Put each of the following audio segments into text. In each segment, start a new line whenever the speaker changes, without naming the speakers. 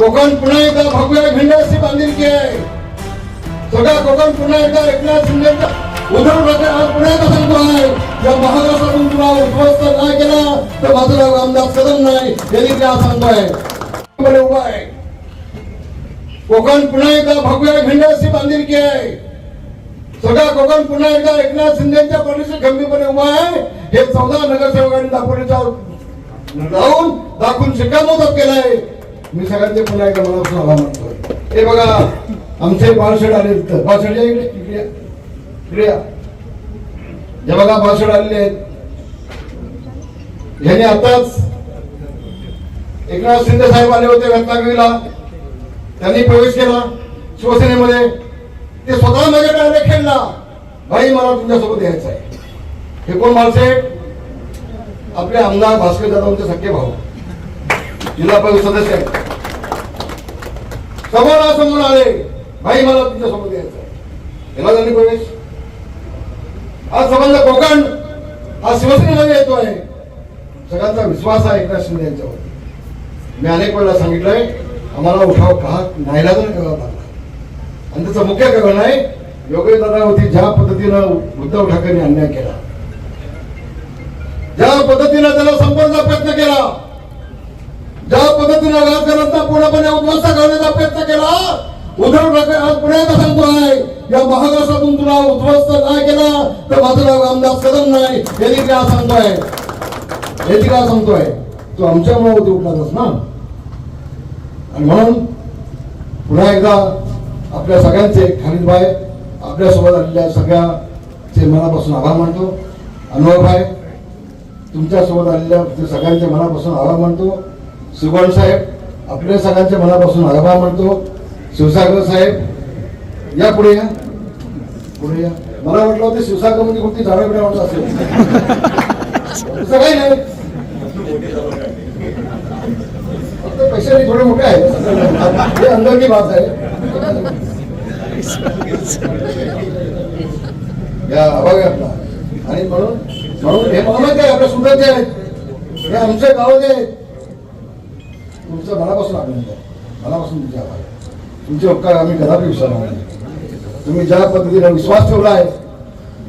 कोकण पुन्हा एकदा भगव्या झेंड्याची बांधिलकी आहे. सगळा कोकण पुन्हा एकदा एकनाथ शिंदेचा उद्धव ठाकरे आज पुन्हा एकदा सांगतो आहे. या महाराष्ट्रातून तुला उद्ध्वस्त नाही केला तर माझं नाव रामदास कदम नाही यांनी ते आज सांगतोय उभा आहे. कोकण पुन्हा एकदा भगव्या झेंड्याची बांधिलकी आहे. सगळा कोकण पुन्हा एकदा एकनाथ शिंदेच्या पाठीशी खंबीरपणे उभा आहे. हे चौदा नगरसेवकांनी दापोलीच्या राहून दाखवून शिक्कामोर्तब केलाय. मी सगळ्यांचे पुन्हा एकदा मनापासून आभार मानतोय हे बघा आमचे बाळशेड आले तर बाळशेड या इकडे इकडे इकडे हे बघा बाळशेड आलेले आहेत. ह्याने आताच एकनाथ शिंदे साहेब आले होते रत्नागिरीला. त्यांनी प्रवेश केला शिवसेनेमध्ये. ते स्वतः माझ्या डायरेक्ट खेळला. भाई मला तुमच्यासोबत यायचं आहे. हे कोण माणसे आपले आमदार भास्कर जाधवचे सख्खे भाऊ. जिल्हा परिषद सदस्य आहेत. समोर समोर आले. भाई मला समोर यायचं याला त्यांनी प्रवेश. आज संबंध कोकण हा शिवसेनेमध्ये येतोय. सगळ्यांचा विश्वास आहे एकनाथ शिंदे यांच्यावर. मी अनेक वेळेला सांगितलंय आम्हाला उठाव का नाईलाजाने करावा लागला. आणि त्याचं मुख्य कारण आहे योगेंद्रावरती ज्या पद्धतीनं उद्धव ठाकरेंनी अन्याय केला ज्या पद्धतीनं त्याला संपवण्याचा प्रयत्न केला ज्या पद्धतीनं राजकारणाचा पूर्णपणे उद्ध्वस्त प्रयत्न केला. उद्धव ठाकरे आज पुन्हा सांगतो आहे. या महाराष्ट्रातून तुला उद्ध्वस्त नाही केला? तर माझं नाव रामदास कदम नाही. यांनी काय सांगतोय? याची काय सांगतोय? तू आमच्यामुळे होती उठणारच ना? आणि म्हणून पुन्हा एकदा आपल्या सगळ्यांचे खालीदभाई आपल्यासोबत आलेल्या सगळ्याचे मनापासून आभार मानतो. अनुभव भाई तुमच्यासोबत आलेल्या सगळ्यांचे मनापासून आभार मानतो. सुगण साहेब आपल्या सगळ्यांच्या मनापासून आभार मानतो. शिवसागर साहेब या पुढे या. पुढे या. मला वाटलं होतं शिवसागर म्हणजे कोणती झाडं बिडा वाटत असेल. तसं काही नाही. फक्त पैसे थोडे मोठे आहेत. हे अंदर बात आहे. या अभाग आपला आणि म्हणून म्हणून हे मला माहिती आहे आपल्या सुंदरचे आहेत. हे आमच्या गावाचे आहेत. तुमचं मनापासून अभिनंदन मनापासून तुमचे आभार तुमचे उपकार आम्ही कदापि विसरणार नाही. तुम्ही ज्या पद्धतीने विश्वास ठेवला आहे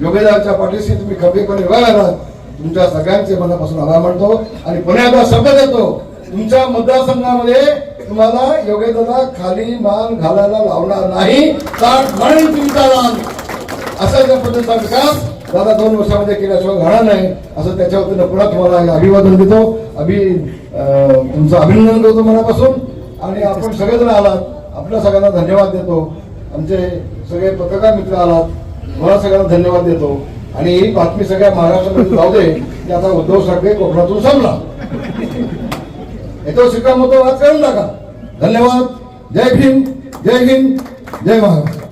योगेदारच्या पाठीशी तुम्ही खंबीरपणे उभा राहणार तुमच्या सगळ्यांचे मनापासून आभार मानतो आणि पुन्हा एकदा शब्द देतो तुमच्या मतदारसंघामध्ये तुम्हाला योगेदादा खाली मान घालायला लावणार नाही. म्हणून तुमचा असा ज्या पद्धतीचा विकास दादा दोन वर्षामध्ये केल्याशिवाय घडणार नाही. असं त्याच्या वतीनं पुन्हा तुम्हाला अभिवादन देतो. अभि तुमचं अभिनंदन करतो मनापासून. आणि आपण सगळेजण आलात. आपल्या सगळ्यांना धन्यवाद देतो. आमचे सगळे पत्रकार मित्र आलात. मला सगळ्यांना धन्यवाद देतो. आणि ही बातमी सगळ्या महाराष्ट्रामध्ये जाऊ दे की आता उद्धव ठाकरे कोकणातून संपला. याच्यावर शिक्कामोर्तब आज करून टाका. धन्यवाद. जय भीम. जय हिंद जय महाराष्ट्र.